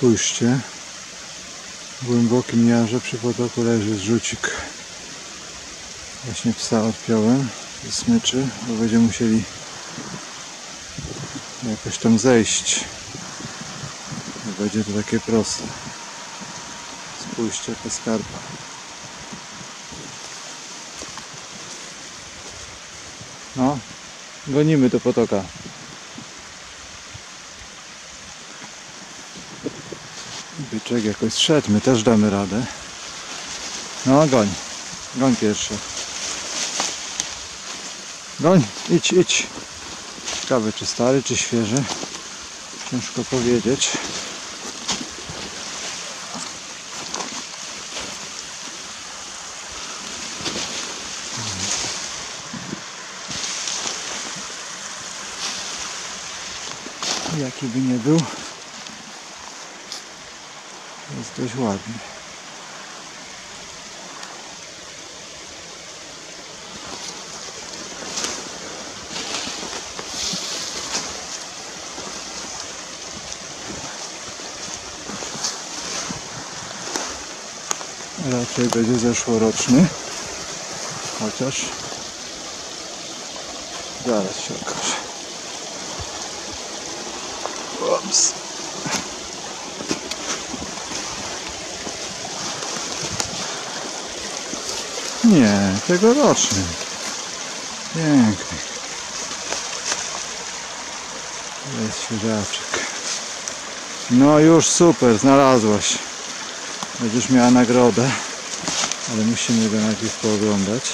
Spójrzcie. W głębokim jarze przy potoku leży zrzucik. Właśnie psa odpiąłem ze smyczy, bo będziemy musieli jakoś tam zejść. Nie będzie to takie proste. Spójrzcie, jaka skarpa. No, gonimy do potoka. Byczek jakoś szedł, my też damy radę. No, goń. Goń pierwszy. Goń, idź, idź. Ciekawe, czy stary, czy świeży. Ciężko powiedzieć. Jaki by nie był, jest dość ładny. Raczej będzie zeszłoroczny, chociaż zaraz się okaże. Ups. Nie, tegoroczny. Piękny. Jest świeżaczek. No już super, znalazłaś. Będziesz miała nagrodę, ale musimy go najpierw pooglądać.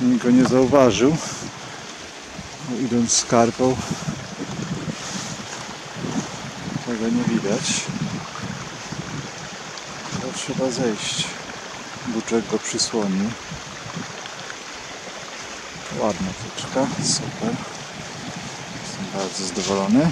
Nikt go nie zauważył, bo idąc skarpą tego nie widać. To trzeba zejść. Buczek go przysłoni. Ładna tyczka, super. Jestem bardzo zadowolony.